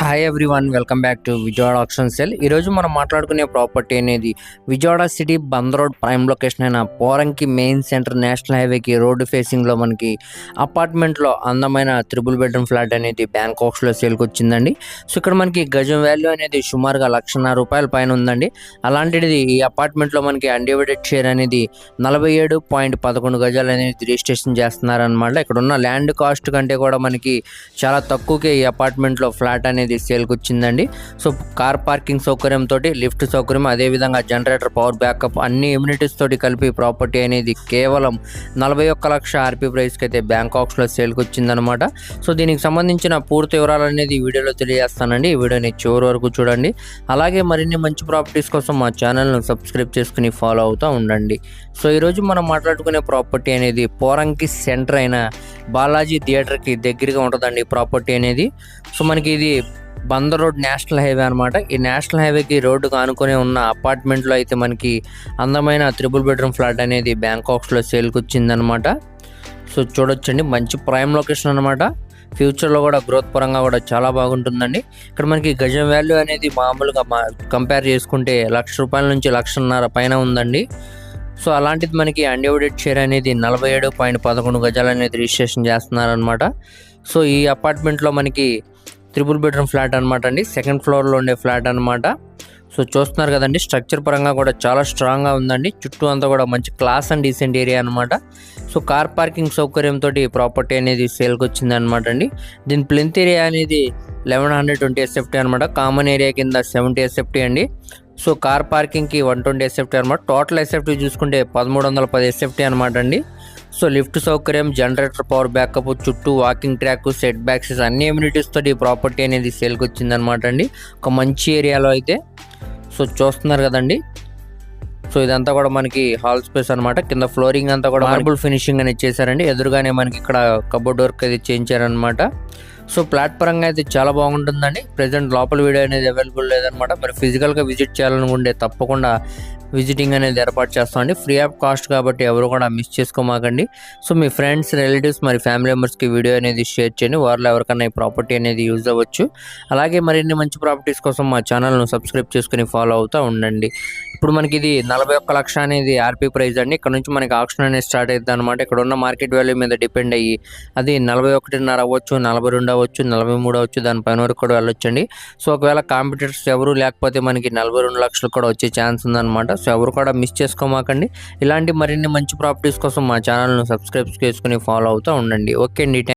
Hi everyone welcome back to Vijayawada auction cell ఈరోజు మనం మాట్లాడుకునే ప్రాపర్టీ అనేది Vijayawada city bund road prime location అయిన పోరంకి మెయిన్ సెంటర్ నేషనల్ హైవేకి రోడ్డు ఫేసింగ్లో మనకి అపార్ట్మెంట్లో అందమైన త్రిబుల్ బెడ్రూమ్ ఫ్లాట్ అనేది బ్యాంకాక్స్లో సేల్కి వచ్చిందండి. సో ఇక్కడ మనకి గజం వాల్యూ అనేది సుమారుగా లక్షన్నర రూపాయల పైన ఉందండి. అలాంటిది ఈ అపార్ట్మెంట్లో మనకి అన్డివైడెడ్ షేర్ అనేది నలభై ఏడు పాయింట్ పదకొండు గజాలు అనేది రిజిస్ట్రేషన్ చేస్తున్నారనమాట ఇక్కడ ఉన్న ల్యాండ్ కాస్ట్ కంటే కూడా మనకి చాలా తక్కువకే ఈ అపార్ట్మెంట్లో ఫ్లాట్ అనేది సేల్కి వచ్చిందండి సో కార్ పార్కింగ్ సౌకర్యంతో లిఫ్ట్ సౌకర్యం అదేవిధంగా జనరేటర్ పవర్ బ్యాకప్ అన్ని ఇమ్యూనిటీస్ తోటి కలిపి ప్రాపర్టీ అనేది కేవలం నలభై ఒక్క లక్ష ఆర్పీ ప్రైస్కి అయితే బ్యాంకాక్స్లో సేల్కి వచ్చిందనమాట సో దీనికి సంబంధించిన పూర్తి వివరాలు అనేది వీడియోలో తెలియజేస్తానండి. ఈ వీడియోని చివరి వరకు చూడండి. అలాగే మరిన్ని మంచి ప్రాపర్టీస్ కోసం మా ఛానల్ను సబ్స్క్రైబ్ చేసుకుని ఫాలో అవుతూ ఉండండి. సో ఈరోజు మనం మాట్లాడుకునే ప్రాపర్టీ అనేది పోరంకి సెంటర్ అయిన బాలాజీ థియేటర్కి దగ్గరగా ఉంటుందండి ప్రాపర్టీ అనేది. సో మనకి ఇది బందర్ రోడ్ నేషనల్ హైవే అనమాట ఈ నేషనల్ హైవేకి రోడ్డుకు ఆనుకొని ఉన్న అపార్ట్మెంట్లో అయితే మనకి అందమైన త్రిబుల్ బెడ్రూమ్ ఫ్లాట్ అనేది బ్యాంకాక్స్లో సేల్కి వచ్చిందనమాట సో చూడొచ్చండి మంచి ప్రైమ్ లొకేషన్ అనమాట ఫ్యూచర్లో కూడా గ్రోత్ పరంగా కూడా చాలా బాగుంటుందండి. ఇక్కడ మనకి గజం వాల్యూ అనేది మామూలుగా మా కంపేర్ చేసుకుంటే లక్ష రూపాయల నుంచి లక్షన్నర పైన ఉందండి. సో అలాంటిది మనకి అన్డివైడెడ్ షేర్ అనేది నలభై ఏడు పాయింట్ పదకొండు గజాలు అనేది రిజిస్ట్రేషన్ చేస్తున్నారనమాట సో ఈ అపార్ట్మెంట్లో మనకి త్రిపుల్ బెడ్రూమ్ ఫ్లాట్ అనమాట అండి. సెకండ్ ఫ్లోర్లో ఉండే ఫ్లాట్ అనమాట సో చూస్తున్నారు కదండి స్ట్రక్చర్ పరంగా కూడా చాలా స్ట్రాంగ్గా ఉందండి. చుట్టూ అంతా కూడా మంచి క్లాస్ అండ్ డీసెంట్ ఏరియా అనమాట సో కార్ పార్కింగ్ సౌకర్యంతో ప్రాపర్టీ అనేది సేల్కి వచ్చింది అనమాట అండి. దీని ప్లెంత్ ఏరియా అనేది లెవెన్ హండ్రెడ్ ట్వంటీ ఎస్ఎఫ్టీ అనమాట కామన్ ఏరియా కింద సెవెంటీ ఎస్ఎఫ్టీ అండి. సో కార్ పార్కింగ్కి వన్ ట్వంటీ ఎస్ఎఫ్టీ అనమాట టోటల్ ఎస్ఎఫ్టీ చూసుకుంటే పదమూడు వందల పది ఎస్ఎఫ్టీ అనమాట అండి. సో లిఫ్ట్ సౌకర్యం జనరేటర్ పవర్ బ్యాకప్ చుట్టూ వాకింగ్ ట్రాక్ సెట్ బ్యాక్స్ అన్ని ఎమ్యూనిటీస్ తోటి ఈ ప్రాపర్టీ అనేది సేల్కి వచ్చిందనమాట అండి. ఒక మంచి ఏరియాలో అయితే సో చూస్తున్నారు కదండి. సో ఇదంతా కూడా మనకి హాల్ స్పేస్ అనమాట కింద ఫ్లోరింగ్ అంతా కూడా మార్బుల్ ఫినిషింగ్ అనేది చేశారండి ఎదురుగానే మనకి ఇక్కడ కబోర్డ్ వర్క్ అయితే చేయించారనమాట సో ప్లాట్ పరంగా అయితే చాలా బాగుంటుందండి. ప్రజెంట్ లోపల వీడియో అనేది అవైలబుల్ లేదనమాట మరి ఫిజికల్గా విజిట్ చేయాలనుకుంటే తప్పకుండా విజిటింగ్ అనేది ఏర్పాటు చేస్తామండి ఫ్రీ ఆఫ్ కాస్ట్ కాబట్టి ఎవరు కూడా మిస్ చేసుకోమాకండి. సో మీ ఫ్రెండ్స్ రిలేటివ్స్ మరి ఫ్యామిలీ మెంబర్స్కి వీడియో అనేది షేర్ చేయండి. వారిలో ఎవరికైనా ఈ ప్రాపర్టీ అనేది యూజ్ అవ్వచ్చు. అలాగే మరిన్ని మంచి ప్రాపర్టీస్ కోసం మా ఛానల్ను సబ్స్క్రైబ్ చేసుకుని ఫాలో అవుతూ ఉండండి. ఇప్పుడు మనకి ఇది నలభై ఒక్క లక్ష అనేది ఆర్పీ ప్రైస్ అండి. ఇక్కడ నుంచి మనకి ఆప్షన్ అనేది స్టార్ట్ అవుతుంది అనమాట ఇక్కడ ఉన్న మార్కెట్ వాల్యూ మీద డిపెండ్ అయ్యి అది నలభై ఒకటిన్నర అవ్వచ్చు నలభై రెండు అవ్వచ్చు నలభై మూడు అవ్వచ్చు దానిపైన వరకు కూడా వెళ్ళొచ్చండి సో ఒకవేళ కాంపిటేటర్స్ ఎవరు లేకపోతే మనకి నలభై రెండు లక్షలు కూడా వచ్చే ఛాన్స్ ఉందన్నమాట. సో ఎవరు కూడా మిస్ చేసుకోమాకండి. ఇలాంటి మరిన్ని మంచి ప్రాపర్టీస్ కోసం మా ఛానల్ను సబ్స్క్రైబ్ చేసుకుని ఫాలో అవుతూ ఉండండి. ఓకే అండి.